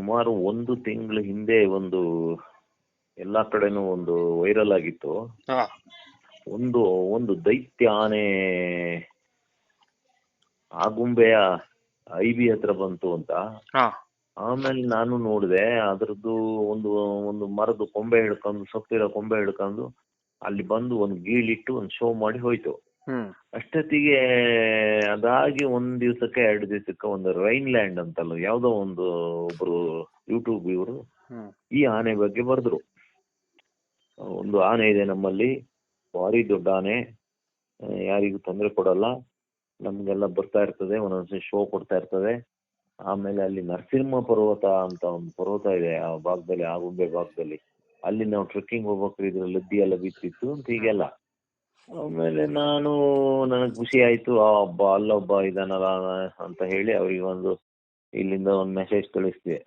ಸುಮಾರು ಒಂದು ತಿಂಗಳ ಹಿಂದೆ ಒಂದು ಎಲ್ಲಾ ಕಡೆನೂ ಒಂದು ವೈರಲ್ ಆಗಿತ್ತು. ಒಂದು ಒಂದು ದೈತ್ಯ ಆನೆ ಆಗುಂಬೆಯ ಐಬಿ ಹತ್ರ ಬಂತು ಅಂತ. ಆಮೇಲೆ ನಾನು ನೋಡಿದೆ ಅದರದ್ದು ಒಂದು ಒಂದು ಮರದ ಕೊಂಬೆ ಹಿಡ್ಕೊಂಡು ಸೊಪ್ಪಿರೋ ಕೊಂಬೆ ಹಿಡ್ಕೊಂಡು ಅಲ್ಲಿ ಬಂದು ಒಂದು ಗೀಳಿಟ್ಟು ಒಂದು ಶೋ ಮಾಡಿ ಹೋಯ್ತು. ಅಷ್ಟೊತ್ತಿಗೆ ಅದಾಗಿ ಒಂದ್ ದಿವ್ಸಕ್ಕೆ ಎರಡು ದಿವಸಕ್ಕೆ ಒಂದು ರೈನ್ಲ್ಯಾಂಡ್ ಅಂತಲ್ಲ ಯಾವ್ದೋ ಒಂದು ಒಬ್ರು ಯೂಟ್ಯೂಬ್ ಇವರು ಈ ಆನೆ ಬಗ್ಗೆ ಬರೆದ್ರು. ಒಂದು ಆನೆ ಇದೆ ನಮ್ಮಲ್ಲಿ ಭಾರಿ ದೊಡ್ಡ ಆನೆ. ಯಾರಿಗೂ ತೊಂದರೆ ಕೊಡಲ್ಲ. ನಮ್ಗೆಲ್ಲ ಬರ್ತಾ ಇರ್ತದೆ ಒಂದೊಂದ್ಸರಿ ಶೋ ಕೊಡ್ತಾ ಇರ್ತದೆ. ಆಮೇಲೆ ಅಲ್ಲಿ ನರಸಿಂಹ ಪರ್ವತ ಅಂತ ಒಂದು ಪರ್ವತ ಇದೆ ಆ ಭಾಗದಲ್ಲಿ ಆಗುಂಬೆ ಭಾಗದಲ್ಲಿ. ಅಲ್ಲಿ ನಾವು ಟ್ರೆಕ್ಕಿಂಗ್ ಹೋಗ್ಬೇಕಾದ್ರೆ ಇದ್ರ ಲದ್ದಿ ಎಲ್ಲ ಬಿತ್ತಿತ್ತು ಅಂತ ಹೀಗೆಲ್ಲ. ಆಮೇಲೆ ನಾನು ನನಗೆ ಖುಷಿ ಆಯ್ತು ಆ ಒಬ್ಬ ಅಲ್ಲೊಬ್ಬ ಇದನ್ನಲ್ಲ ಅಂತ ಹೇಳಿ ಅವ್ರಿಗೆ ಒಂದು ಇಲ್ಲಿಂದ ಒಂದು ಮೆಸೇಜ್ ಕಳಿಸಿದೆ.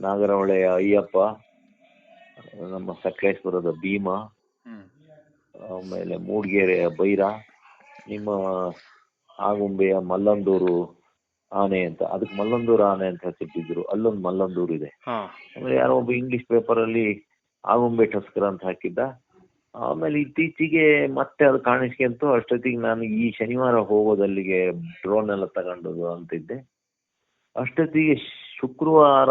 ನಾಗರಹೊಳೆಯ ಅಯ್ಯಪ್ಪ ನಮ್ಮ ಸಕಲೇಶ್ವರದ ಭೀಮ ಆಮೇಲೆ ಮೂಡಿಗೆರೆಯ ಬೈರ ನಿಮ್ಮ ಆಗುಂಬೆಯ ಮಲ್ಲಂದೂರು ಆನೆ ಅಂತ ಅದಕ್ಕೆ ಮಲ್ಲಂದೂರು ಆನೆ ಅಂತ ಹೆಸರಿಟ್ಟಿದ್ರು ಅಲ್ಲೊಂದು ಮಲ್ಲಂದೂರು ಇದೆ ಆಮೇಲೆ ಯಾರೋ ಒಬ್ಬ ಇಂಗ್ಲಿಷ್ ಪೇಪರಲ್ಲಿ ಆಗುಂಬೆ ಟಸ್ಕರ್ ಅಂತ ಹಾಕಿದ್ದ. ಆಮೇಲೆ ಇತ್ತೀಚೆಗೆ ಮತ್ತೆ ಅದು ಕಾಣಿಸ್ಕೊಂತು ಅಷ್ಟೊತ್ತಿಗೆ ನಾನು ಈ ಶನಿವಾರ ಹೋಗೋದಲ್ಲಿಗೆ ಡ್ರೋನ್ ಎಲ್ಲ ತಗೊಂಡದು ಅಂತಿದ್ದೆ. ಅಷ್ಟೊತ್ತಿಗೆ ಶುಕ್ರವಾರ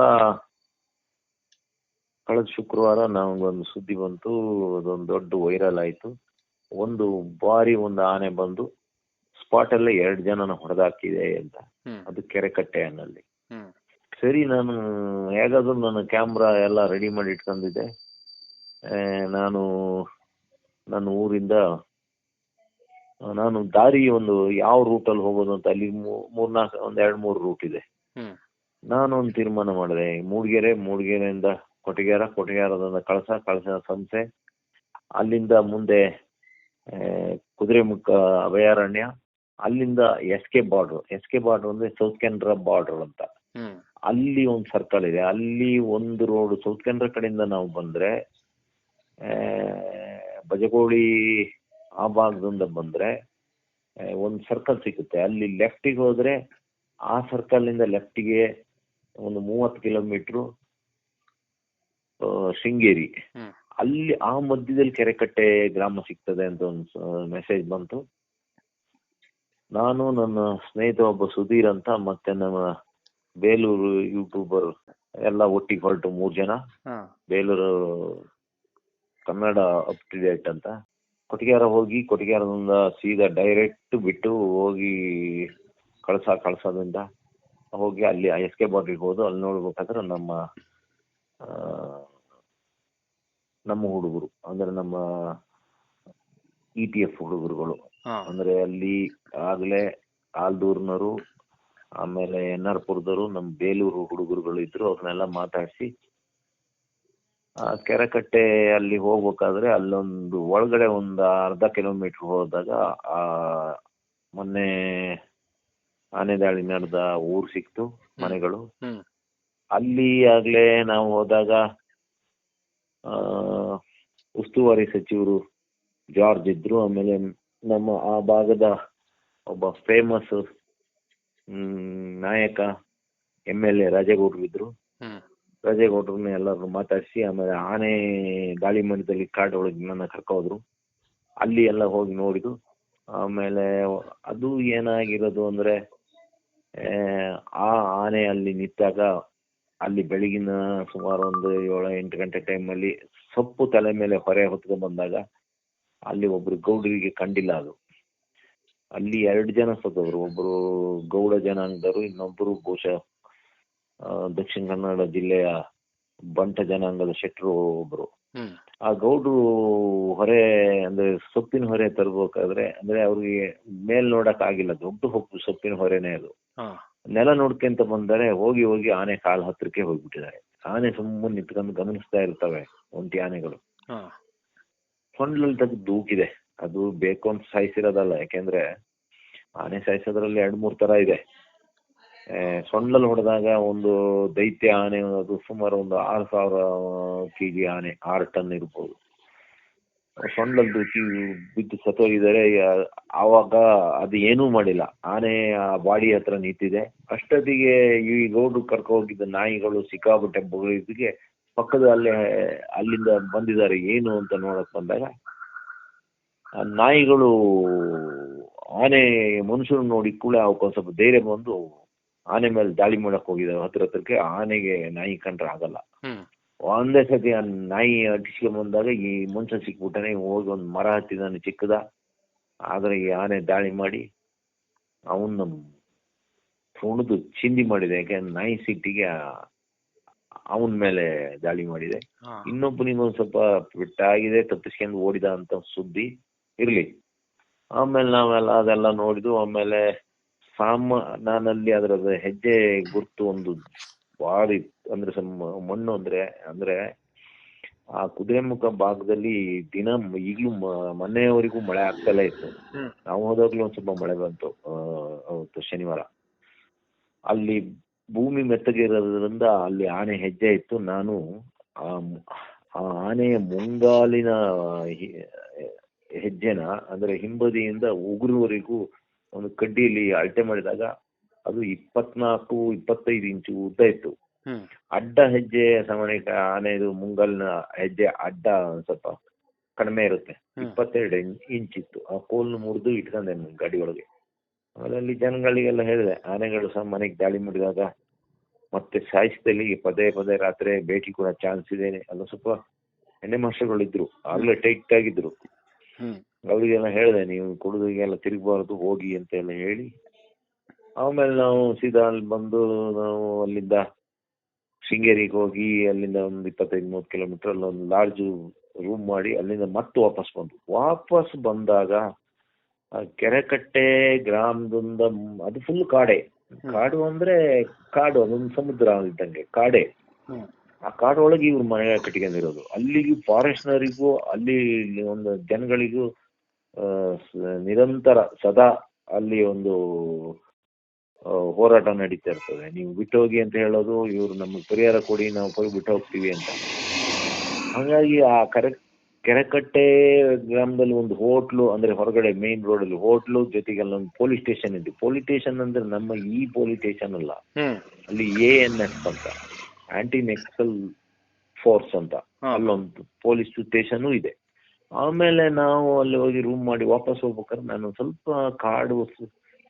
ಕಳೆದ ಶುಕ್ರವಾರ ನಮಗೊಂದು ಸುದ್ದಿ ಬಂತು ಅದೊಂದು ದೊಡ್ಡ ವೈರಲ್ ಆಯ್ತು. ಒಂದು ಬಾರಿ ಒಂದು ಆನೆ ಬಂದು ಸ್ಪಾಟ್ ಅಲ್ಲೇ ಎರಡು ಜನನ ಹೊಡೆದಾಕಿದೆ ಅಂತ. ಅದು ಕೆರೆಕಟ್ಟೆ ಅನ್ನಲ್ಲಿ ಸರಿ ನಾನು ಹೇಗಾದ್ರೂ ನನ್ನ ಕ್ಯಾಮ್ರಾ ಎಲ್ಲ ರೆಡಿ ಮಾಡಿ ಇಟ್ಕೊಂಡಿದ್ದೆ. ನಾನು ನನ್ನ ಊರಿಂದ ನಾನು ದಾರಿ ಒಂದು ಯಾವ ರೂಟಲ್ಲಿ ಹೋಗೋದು ಅಂತ ಅಲ್ಲಿ ಮೂರ್ನಾಲ್ಕು ಒಂದ್ ಎರಡ್ ಮೂರು ರೂಟ್ ಇದೆ. ನಾನು ಒಂದು ತೀರ್ಮಾನ ಮಾಡಿದೆ. ಮೂಡಿಗೆರೆ ಮೂಡಿಗೆರೆಯಿಂದ ಕೊಟ್ಟಿಗೆರ ಕೊಟಗ್ಯಾರದಿಂದ ಕಳಸ ಕಳಸ ಸಂಸೆ ಅಲ್ಲಿಂದ ಮುಂದೆ ಕುದುರೆಮುಖ ಅಭಯಾರಣ್ಯ ಅಲ್ಲಿಂದ S K border S K border ಅಂದ್ರೆ ಸೌತ್ ಕೆನರಾ ಬಾರ್ಡರ್ ಅಂತ. ಅಲ್ಲಿ ಒಂದು ಸರ್ಕಲ್ ಇದೆ. ಅಲ್ಲಿ ಒಂದು ರೋಡ್ ಸೌತ್ ಕೆನರಾ ಕಡೆಯಿಂದ ನಾವು ಬಂದ್ರೆ ಬಜಗೋಳಿ ಆ ಭಾಗದಿಂದ ಬಂದ್ರೆ ಒಂದು ಸರ್ಕಲ್ ಸಿಗುತ್ತೆ. ಅಲ್ಲಿ ಲೆಫ್ಟಿಗೆ ಹೋದ್ರೆ ಆ ಸರ್ಕಲ್ನಿಂದ ಲೆಫ್ಟಿಗೆ ಒಂದು ಮೂವತ್ತು ಕಿಲೋಮೀಟರ್ ಶೃಂಗೇರಿ. ಅಲ್ಲಿ ಆ ಮಧ್ಯದಲ್ಲಿ ಕೆರೆಕಟ್ಟೆ ಗ್ರಾಮ ಸಿಗ್ತದೆ ಅಂತ ಒಂದು ಮೆಸೇಜ್ ಬಂತು. ನಾನು ನನ್ನ ಸ್ನೇಹಿತ ಒಬ್ಬ ಸುಧೀರ್ ಅಂತ ಮತ್ತೆ ನಮ್ಮ ಬೇಲೂರು ಯೂಟ್ಯೂಬರ್ ಎಲ್ಲ ಒಟ್ಟಿಗೆ ಹೊರಟು ಮೂರ್ ಜನ. Belur Kannada up to date ಅಂತ. ಕೊಟ್ಟಿಗೆಹಾರ ಹೋಗಿ ಕೊಟ್ಟಿಗೆಹಾರದಿಂದ ಸೀದಾ ಡೈರೆಕ್ಟ್ ಬಿಟ್ಟು ಹೋಗಿ ಕಳಸ ಕಳಸದಿಂದ ಹೋಗಿ ಅಲ್ಲಿ ಎಸ್ ಕೆ ಬಾರ್ಡ್ರಿಗೆ ಹೋದು ಅಲ್ಲಿ ನೋಡ್ಬೇಕಾದ್ರೆ ನಮ್ಮ ಆ, ನಮ್ಮ ಹುಡುಗರು ಅಂದ್ರೆ ನಮ್ಮ ಇ ಎಫ್ ಹುಡುಗರುಗಳು. ಅಂದ್ರೆ ಅಲ್ಲಿ ಆಗ್ಲೇ ಆಲ್ದೂರ್ನವರು ಆಮೇಲೆ ಎನ್ ಆರ್ ಪುರದವರು ನಮ್ಮ ಬೇಲೂರು ಹುಡುಗರುಗಳು ಇದ್ರು ಅವ್ರನ್ನೆಲ್ಲ ಮಾತಾಡಿಸಿ ಕೆರೆಕಟ್ಟೆ ಅಲ್ಲಿ ಹೋಗ್ಬೇಕಾದ್ರೆ ಅಲ್ಲೊಂದು ಒಳಗಡೆ ಒಂದು ಅರ್ಧ ಕಿಲೋಮೀಟರ್ ಹೋದಾಗ ಆ ಮೊನ್ನೆ ಆನೆ ದಾಳಿ ನಡೆದ ಊರು ಸಿಕ್ತು ಮನೆಗಳು. ಅಲ್ಲಿ ಆಗ್ಲೇ ನಾವು ಹೋದಾಗ ಆ ಉಸ್ತುವಾರಿ ಸಚಿವರು ಜಾರ್ಜ್ ಇದ್ರು. ಆಮೇಲೆ ನಮ್ಮ ಆ ಭಾಗದ ಒಬ್ಬ ಫೇಮಸ್ ನಾಯಕ ಎಂ ಎಲ್ ಎ ರಾಜೇಗೌಡರು ಇದ್ರು. ರಾಜೇಗೌಡ್ರನ್ನ ಎಲ್ಲರನ್ನು ಮಾತಾಡಿಸಿ ಆಮೇಲೆ ಆನೆ ಗಾಳಿ ಮಠದಲ್ಲಿ ಕಾಡು ಒಳಗೆ ನನ್ನ ಕರ್ಕೋದ್ರು ಅಲ್ಲಿ ಎಲ್ಲ ಹೋಗಿ ನೋಡಿದ್ದು ಆಮೇಲೆ ಅದು ಏನಾಗಿರೋದು ಅಂದ್ರೆ ಆ, ಆನೆ ಅಲ್ಲಿ ನಿಂತಾಗ ಅಲ್ಲಿ ಬೆಳಗಿನ ಸುಮಾರು ಒಂದು ಏಳು ಎಂಟು ಗಂಟೆ ಟೈಮಲ್ಲಿ ಸೊಪ್ಪು ತಲೆ ಮೇಲೆ ಹೊರೆ ಹೊತ್ಕೊಂಡ್ ಬಂದಾಗ ಅಲ್ಲಿ ಒಬ್ರು ಗೌಡರಿಗೆ ಕಂಡಿಲ್ಲ ಅದು. ಅಲ್ಲಿ ಎರಡು ಜನ ಸತ್ತೋದ್ರು ಒಬ್ರು ಗೌಡ ಜನಾಂಗದವರು ಇನ್ನೊಬ್ರು ಬಹುಶಃ ದಕ್ಷಿಣ ಕನ್ನಡ ಜಿಲ್ಲೆಯ ಬಂಟ ಜನಾಂಗದ ಶೆಟ್ರು ಒಬ್ರು. ಆ ಗೌಡ್ರು ಹೊರೆ ಅಂದ್ರೆ ಸೊಪ್ಪಿನ ಹೊರೆ ತರ್ಬೇಕಾದ್ರೆ ಅಂದ್ರೆ ಅವ್ರಿಗೆ ಮೇಲ್ ನೋಡಕ್ ಆಗಿಲ್ಲ ದೊಡ್ಡ ಹೊಪ್ಪು ಸೊಪ್ಪಿನ ಹೊರೆನೇ ಅದು. ನೆಲ ನೋಡ್ಕೊಂತ ಬಂದರೆ ಹೋಗಿ ಹೋಗಿ ಆನೆ ಕಾಲ್ ಹತ್ರಕ್ಕೆ ಹೋಗ್ಬಿಟ್ಟಿದ್ದಾರೆ. ಆನೆ ಸುಮ್ಮನೆ ನಿಂತ್ಕೊಂಡು ಗಮನಿಸ್ತಾ ಇರ್ತವೆ ಒಂಟಿ ಆನೆಗಳು. ಹೊಂಡ್ಲಲ್ಲಿ ಸೊಂಡ್ಲಲ್ಲಿ ತೆಗೆದು ದೂಕಿದೆ. ಅದು ಬೇಕು ಅಂತ ಸಾಯಿಸಿರೋದಲ್ಲ ಯಾಕೆಂದ್ರೆ ಆನೆ ಸಾಯಿಸೋದ್ರಲ್ಲಿ ಎರಡ್ ಮೂರ್ ತರ ಇದೆ. ಆ, ಸೊಂಡ್ಲಲ್ಲಿ ಹೊಡೆದಾಗ ಒಂದು ದೈತ್ಯ ಆನೆ ಅದು ಸುಮಾರು ಒಂದು ಆರು ಸಾವಿರ ಕೆಜಿ ಆನೆ ಆರು ಟನ್ ಇರ್ಬೋದು. ಸೊಂಡಲ್ದು ಬಿದ್ದು ಸತ್ತೋಗಿದ್ದಾರೆ. ಆವಾಗ ಅದು ಏನೂ ಮಾಡಿಲ್ಲ. ಆನೆ ಆ ಬಾಡಿ ಹತ್ರ ನಿಂತಿದೆ. ಅಷ್ಟೊತ್ತಿಗೆ ಈ ಗೌಡ್ರು ಕರ್ಕೊ ಹೋಗಿದ್ದ ನಾಯಿಗಳು ಸಿಕ್ಕಾಪಟ್ಟೆ ಬೊಗಳಿದ್ದಕ್ಕೆ ಪಕ್ಕದ ಅಲ್ಲೇ ಅಲ್ಲಿಂದ ಬಂದಿದ್ದಾರೆ. ಏನು ಅಂತ ನೋಡಕ್ ಬಂದಾಗ ನಾಯಿಗಳು ಆನೆ ಮನುಷ್ಯರು ನೋಡಿ ಕೂಡ ಅವಕ್ಕೊಂದ್ ಸ್ವಲ್ಪ ಧೈರ್ಯ ಬಂದು ಆನೆ ಮೇಲೆ ದಾಳಿ ಮಾಡಕ್ ಹೋಗಿದ್ದಾರೆ ಹತ್ರ ಹತ್ರಕ್ಕೆ ಆನೆಗೆ ನಾಯಿ ಕಂಡ್ರೆ ಆಗಲ್ಲ. ಒಂದೇ ಸತಿ ಆ ನಾಯಿ ಅಟ್ಟಿಸ್ಕೊಂಡ್ ಬಂದಾಗ ಈ ಮುಂಚೆ ಸಿಕ್ಬಿಟ್ಟಾನೆ ಹೋಗಿ ಒಂದು ಮರ ಹತ್ತಿದಾನೆ ಚಿಕ್ಕದ. ಆದ್ರೆ ಈ ಆನೆ ದಾಳಿ ಮಾಡಿ ಅವನ್ನ ತುಣಿದು ಚಿಂದಿ ಮಾಡಿದೆ. ಯಾಕೆಂದ್ರೆ ನಾಯಿ ಸಿಟ್ಟಿಗೆ ಅವನ ಮೇಲೆ ದಾಳಿ ಮಾಡಿದೆ. ಹಾ. ಇನ್ನೊಬ್ಬನಿಗೆ ಒಂದ್ ಸ್ವಲ್ಪ ಬಿಟ್ಟಾಗಿದೆ ತಪ್ಪಿಸ್ಕೊಂಡು ಓಡಿದ ಅಂತ ಸುದ್ದಿ ಇರ್ಲಿ. ಆಮೇಲೆ ನಾವೆಲ್ಲ ಅದೆಲ್ಲ ನೋಡಿದ್ವು ಆಮೇಲೆ ಸಾಮ ನಾನಲ್ಲಿ ಅದರ ಹೆಜ್ಜೆ ಗುರ್ತು ಒಂದು ಬಾರಿ ಅಂದ್ರೆ ಸಮ್- ಮಣ್ಣು ಅಂದ್ರೆ ಅಂದ್ರೆ ಆ ಕುದುರೆಮುಖ ಭಾಗದಲ್ಲಿ ದಿನ ಈಗಲೂ ಮೊನ್ನೆಯವರೆಗೂ ಮಳೆ ಆಗ್ತಲೇ ಇತ್ತು. ನಾವು ಹೋದಾಗ್ಲೂ ಒಂದ್ ಸ್ವಲ್ಪ ಮಳೆ ಬಂತು ಅವತ್ತು ಶನಿವಾರ. ಅಲ್ಲಿ ಭೂಮಿ ಮೆತ್ತಗೆ ಇರೋದ್ರಿಂದ ಅಲ್ಲಿ ಆನೆ ಹೆಜ್ಜೆ ಇತ್ತು. ನಾನು ಆ ಆನೆಯ ಮುಂಗಾಲಿನ ಹೆಜ್ಜೆನ ಅಂದ್ರೆ ಹಿಂಬದಿಯಿಂದ ಉಗುರುವರೆಗೂ ಒಂದು ಕಡ್ಡಿಯಲ್ಲಿ ಅಳತೆ ಮಾಡಿದಾಗ ಅದು ಇಪ್ಪತ್ನಾಲ್ಕು ಇಪ್ಪತ್ತೈದು ಇಂಚು ಉದ್ದ ಇತ್ತು. ಅಡ್ಡ ಹೆಜ್ಜೆ ಸಾಮಾನ್ಯ ಆನೆದು ಮುಂಗಲ್ನ ಹೆಜ್ಜೆ ಅಡ್ಡ ಒಂದ್ ಸ್ವಲ್ಪ ಕಡಿಮೆ ಇರುತ್ತೆ. ಇಪ್ಪತ್ತೆರಡು ಇಂಚ್ ಇತ್ತು. ಆ ಕೋಲ್ನ ಮುರಿದು ಇಟ್ಕೊಂಡೆ ನಾನು ಗಾಡಿ ಒಳಗೆ ಆಮೇಲೆ ಅಲ್ಲಿ ಜನಗಳಿಗೆಲ್ಲ ಹೇಳಿದೆ ಆನೆಗಳು ಸಹ ಮನೆಗೆ ದಾಳಿ ಮಾಡಿದಾಗ ಮತ್ತೆ ಸಾಯಿಸಿದಲ್ಲಿ ಪದೇ ಪದೇ ರಾತ್ರಿ ಭೇಟಿ ಕೂಡ ಚಾನ್ಸ್ ಇದೆ. ಅಲ್ಲ ಸ್ವಲ್ಪ ಎಣ್ಣೆ ಮಾಸ್ಟರ್ಗಳಿದ್ರು. ಆಗ್ಲೇ ಟೈಟ್ ಆಗಿದ್ರು. ಅವರಿಗೆಲ್ಲ ಹೇಳಿದೆ ನೀವು ಕುಡಿದಿಗೆಲ್ಲ ತಿರುಗಬಾರ್ದು ಹೋಗಿ ಅಂತ ಎಲ್ಲ ಹೇಳಿ. ಆಮೇಲೆ ನಾವು ಸೀದಾ ಅಲ್ಲಿ ಬಂದು ನಾವು ಅಲ್ಲಿಂದ ಶೃಂಗೇರಿಗೆ ಹೋಗಿ ಅಲ್ಲಿಂದ ಒಂದು ಇಪ್ಪತ್ತೈದು ಮೂವತ್ತು ಕಿಲೋಮೀಟರ್ ಅಲ್ಲಿ ಒಂದು ಲಾಡ್ಜ್ ರೂಮ್ ಮಾಡಿ ಅಲ್ಲಿಂದ ಮತ್ತೆ ವಾಪಸ್ ಬಂದು. ವಾಪಸ್ ಬಂದಾಗ ಆ ಕೆರೆಕಟ್ಟೆ ಗ್ರಾಮದಿಂದ ಅದು ಫುಲ್ ಕಾಡೆ. ಕಾಡು ಅಂದ್ರೆ ಕಾಡು ಅದೊಂದು ಸಮುದ್ರ ಇದ್ದಂಗೆ ಕಾಡೆ. ಆ ಕಾಡೊಳಗೆ ಇವ್ರು ಮನೆ ಕಟ್ಟಿಕೊಂಡಿರೋದು. ಅಲ್ಲಿಗೂ ಫಾರೆಸ್ಟ್ನರಿಗೂ ಅಲ್ಲಿ ಒಂದು ಜನಗಳಿಗೂ ನಿರಂತರ ಸದಾ ಅಲ್ಲಿ ಒಂದು ಹೋರಾಟ ನಡೀತಾ ಇರ್ತದೆ. ನೀವು ಬಿಟ್ಟೋಗಿ ಅಂತ ಹೇಳೋದು ಇವ್ರು ನಮ್ಗೆ ಪರಿಹಾರ ಕೊಡಿ ನಾವು ಹೋಗಿ ಬಿಟ್ಟು ಹೋಗ್ತೀವಿ ಅಂತ. ಹಾಗಾಗಿ ಆ ಕರೆ ಕೆರೆಕಟ್ಟೆ ಗ್ರಾಮದಲ್ಲಿ ಒಂದು ಹೋಟ್ಲು ಅಂದ್ರೆ ಹೊರಗಡೆ ಮೇನ್ ರೋಡ್ ಅಲ್ಲಿ ಹೋಟ್ಲು ಜೊತೆಗೆ ಅಲ್ಲೊಂದು ಪೊಲೀಸ್ ಸ್ಟೇಷನ್ ಇದೆ. ಪೊಲೀಸ್ ಸ್ಟೇಷನ್ ಅಂದ್ರೆ ನಮ್ಮ ಈ ಪೊಲೀಸ್ ಸ್ಟೇಷನ್ ಅಲ್ಲ. ಅಲ್ಲಿ ಎ ಎನ್ ಎಸ್ ಅಂತ ಆಂಟಿ ನೆಕ್ಸಲ್ ಫೋರ್ಸ್ ಅಂತ ಅಲ್ಲೊಂದು ಪೊಲೀಸ್ ಸ್ಟೇಷನ್ ಇದೆ. ಆಮೇಲೆ ನಾವು ಅಲ್ಲಿ ಹೋಗಿ ರೂಮ್ ಮಾಡಿ ವಾಪಸ್ ಹೋಗ್ಬೇಕಾದ್ರೆ ನಾನು ಸ್ವಲ್ಪ ಕಾಡು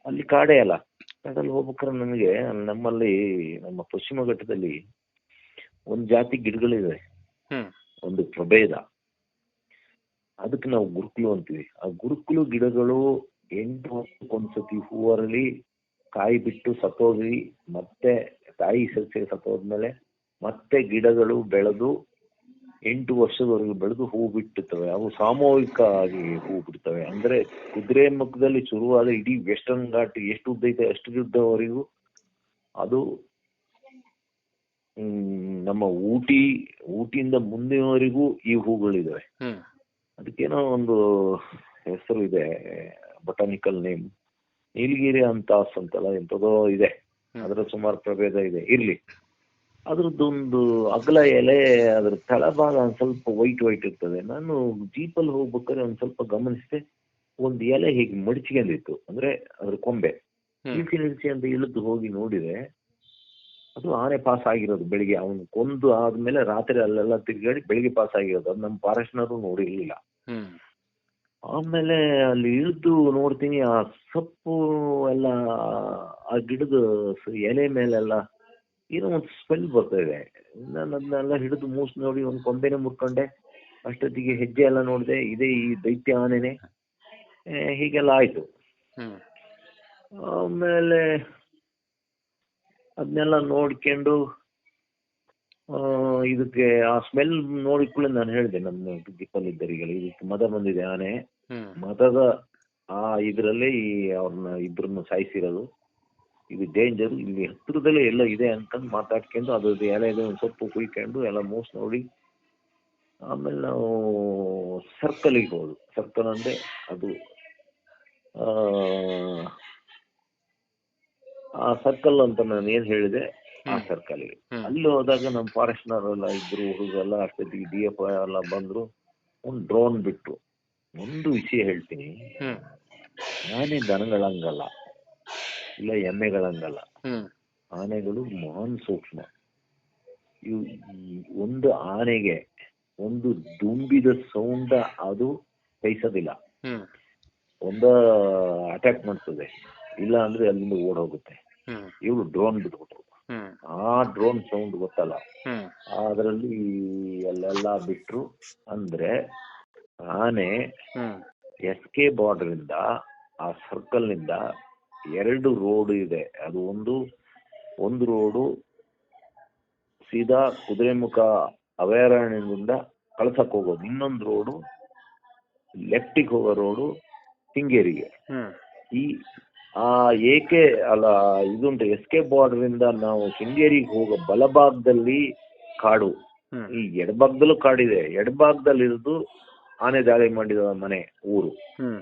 ಅಲ್ಲಿ ಕಾಡೇ ಅಲ್ಲ ಕಾಡಲ್ಲಿ ಹೋಗ್ಬೇಕಾದ್ರೆ ನನಗೆ ನಮ್ಮಲ್ಲಿ ನಮ್ಮ ಪಶ್ಚಿಮ ಘಟ್ಟದಲ್ಲಿ ಒಂದು ಜಾತಿ ಗಿಡಗಳಿವೆ ಒಂದು ಪ್ರಭೇದ. ಅದಕ್ಕೆ ನಾವು ಗುರುಕುಲು ಅಂತೀವಿ. ಆ ಗುರುಕುಲು ಗಿಡಗಳು ಎಂಟು ವರ್ಷಕ್ಕೊಂದ್ಸತಿ ಹೂವರಲಿ ಕಾಯಿ ಬಿಟ್ಟು ಸತ್ತೋಗಿ ಮತ್ತೆ ತಾಯಿ ಸಸ್ಯ ಸತ್ತೋದ್ಮೇಲೆ ಮತ್ತೆ ಗಿಡಗಳು ಬೆಳೆದು ಎಂಟು ವರ್ಷದವರೆಗೂ ಬೆಳೆದು ಹೂ ಬಿಟ್ಟುತ್ತವೆ ಅವು ಸಾಮೂಹಿಕ ಆಗಿ ಹೂ ಬಿಡ್ತವೆ ಅಂದ್ರೆ ಕುದುರೆ ಮುಖದಲ್ಲಿ ಶುರುವಾದ ಇಡೀ ವೆಸ್ಟರ್ನ್ ಘಾಟ್ ಎಷ್ಟು ಉದ್ದ ಐತೆ ಅಷ್ಟು ಉದ್ದವರೆಗೂ ಅದು ಹ್ಮ್, ನಮ್ಮ ಊಟಿ ಊಟಿಯಿಂದ ಮುಂದಿನವರೆಗೂ ಈ ಹೂಗಳಿದಾವೆ. ಅದಕ್ಕೇನೋ ಒಂದು ಹೆಸರು ಇದೆ ಬಟಾನಿಕಲ್ ನೇಮ್ ನೀಲಗಿರಿ ಅಂತ ಅಂತಲ್ಲ ಎಂತದೋ ಇದೆ. ಅದರ ಸುಮಾರು ಪ್ರಭೇದ ಇದೆ. ಇರ್ಲಿ. ಅದ್ರದ್ದೊಂದು ಅಗಲ ಎಲೆ ಅದ್ರ ತಳಭಾಗ ಒಂದ್ ಸ್ವಲ್ಪ ವೈಟ್ ವೈಟ್ ಇರ್ತದೆ. ನಾನು ಜೀಪಲ್ಲಿ ಹೋಗ್ಬೇಕಾದ್ರೆ ಒಂದ್ ಸ್ವಲ್ಪ ಗಮನಿಸಿದೆ ಒಂದು ಎಲೆ ಹೀಗೆ ಮಡಚಿಕೊಂಡಿತ್ತು ಅಂದ್ರೆ ಅದ್ರ ಕೊಂಬೆ. ಇಳಿಸಿ ನಿಲ್ಸಿ ನಿಲ್ಸಿ ಅಂತ ಇಳಿದು ಹೋಗಿ ನೋಡಿದೆ ಅದು ಆನೆ ಪಾಸ್ ಆಗಿರೋದು ಬೆಳಿಗ್ಗೆ. ಅವನು ಕೊಂದು ಆದ್ಮೇಲೆ ರಾತ್ರಿ ಅಲ್ಲೆಲ್ಲ ತಿರುಗಾಡಿ ಬೆಳಿಗ್ಗೆ ಪಾಸ್ ಆಗಿರೋದು. ಅದು ನಮ್ಮ ಪಾರಶ್ನರು ನೋಡಿರ್ಲಿಲ್ಲ. ಆಮೇಲೆ ಅಲ್ಲಿ ಇಳಿದು ನೋಡ್ತೀನಿ ಆ ಸೊಪ್ಪು ಎಲ್ಲ ಆ ಗಿಡದ ಎಲೆ ಮೇಲೆಲ್ಲ ಏನೋ ಒಂದು ಸ್ಮೆಲ್ ಬರ್ತಾ ಇದೆ. ನಾನು ಅದನ್ನೆಲ್ಲ ಹಿಡಿದು ಮೂಸ್ ನೋಡಿ ಒಂದು ಕೊಂಬೆನೆ ಮುಟ್ಕೊಂಡೆ ಅಷ್ಟೊತ್ತಿಗೆ ಹೆಜ್ಜೆ ಎಲ್ಲ ನೋಡಿದೆ ಇದೇ ಈ ದೈತ್ಯ ಆನೆನೆ. ಹೀಗೆಲ್ಲ ಆಯ್ತು. ಆಮೇಲೆ ಅದನ್ನೆಲ್ಲ ನೋಡ್ಕೊಂಡು ಆ, ಇದಕ್ಕೆ ಆ ಸ್ಮೆಲ್ ನೋಡಿ ಕೂಡ ನಾನು ಹೇಳಿದೆ ನಮ್ಮ ದೀಪಲ್ಲಿದ್ದರಿಗೆ ಇದಕ್ಕೆ ಮದ ಬಂದಿದೆ ಆನೆ. ಮದದ ಆ ಇದರಲ್ಲೇ ಈ ಅವ್ರನ್ನ ಇಬ್ರನ್ನ ಸಾಯಿಸಿರೋದು. ಇದು ಡೇಂಜರ್ ಇಲ್ಲಿ ಹತ್ರದಲ್ಲೇ ಎಲ್ಲ ಇದೆ ಅಂತ ಮಾತಾಡ್ಕೊಂಡು ಅದ್ರದ್ದು ಎಲೆದು ಒಂದ್ ಸೊಪ್ಪು ಕುಯ್ಕೊಂಡು ಎಲ್ಲ ಮೂಸ್ ನೋಡಿ ಆಮೇಲೆ ನಾವು ಸರ್ಕಲಿಗೆ ಹೋದು ಸರ್ಕಲ್ ಅಂದ್ರೆ ಅದು ಆ, ಸರ್ಕಲ್ ಅಂತ ನಾನು ಏನ್ ಹೇಳಿದೆ ಆ. ಸರ್ಕಲ್ಗೆ ಅಲ್ಲಿ ಹೋದಾಗ ನಮ್ಮ ಫಾರೆಸ್ಟ್ನವರೆಲ್ಲ ಇದ್ರು ಎಲ್ಲ ಅಷ್ಟೊತ್ತಿಗೆ ಡಿ ಎಫ್ ಎಲ್ಲ ಬಂದ್ರು ಒಂದು ಡ್ರೋನ್ ಬಿಟ್ರು. ಒಂದು ವಿಷಯ ಹೇಳ್ತೀನಿ. ನಾನೇ ದನಗಳಂಗಲ್ಲ. ಇಲ್ಲ ಎಮ್ಮೆಗಳಂಗಲ್ಲ. ಆನೆಗಳು ಮಹಾನ್ ಸೂಕ್ಷ್ಮ. ಇವು ಒಂದು ಆನೆಗೆ ಒಂದು ದುಂಬಿದ ಸೌಂಡ ಅದು ಕೈಸೋದಿಲ್ಲ ಒಂದ ಅಟ್ಯಾಕ್ ಮಾಡ್ತದೆ. ಇಲ್ಲ ಅಂದ್ರೆ ಅಲ್ಲಿಂದ ಓಡೋಗುತ್ತೆ. ಇವರು ಡ್ರೋನ್ ಬಿಟ್ಬಿಟ್ರು. ಆ ಡ್ರೋನ್ ಸೌಂಡ್ ಗೊತ್ತಲ್ಲ. ಅದ್ರಲ್ಲಿ ಅಲ್ಲೆಲ್ಲ ಬಿಟ್ರು ಅಂದ್ರೆ ಆನೆ ಎಸ್ ಕೆ ಬಾರ್ಡರ್ ಇಂದ ಆ ಸರ್ಕಲ್ನಿಂದ ಎರಡು ರೋಡ್ ಇದೆ. ಅದು ಒಂದು ಒಂದು ರೋಡು ಸೀದಾ ಕುದುರೆಮುಖ ಅಭಯಾರಣ್ಯದಿಂದ ಕಳಸಕ್ಕೆ ಹೋಗೋದು. ಇನ್ನೊಂದು ರೋಡು ಲೆಫ್ಟಿಗೆ ಹೋಗೋ ರೋಡು ಹಿಂಗೇರಿಗೆ ಹ್ಮ್. ಈ ಆ ಏಕೆ ಅಲ್ಲ ಇದುಂಟು ಎಸ್ಕೇಪ್ ಬಾರ್ಡರ್ ಇಂದ ನಾವು ಶೃಂಗೇರಿಗೆ ಹೋಗೋ ಬಲಭಾಗದಲ್ಲಿ ಕಾಡು. ಈ ಎಡಭಾಗದಲ್ಲೂ ಕಾಡಿದೆ. ಎಡಭಾಗದಲ್ಲಿ ಇರೋದು ಆನೆ ದಾಳಿ ಮಾಡಿದ ಮನೆ ಊರು. ಹ್ಮ್.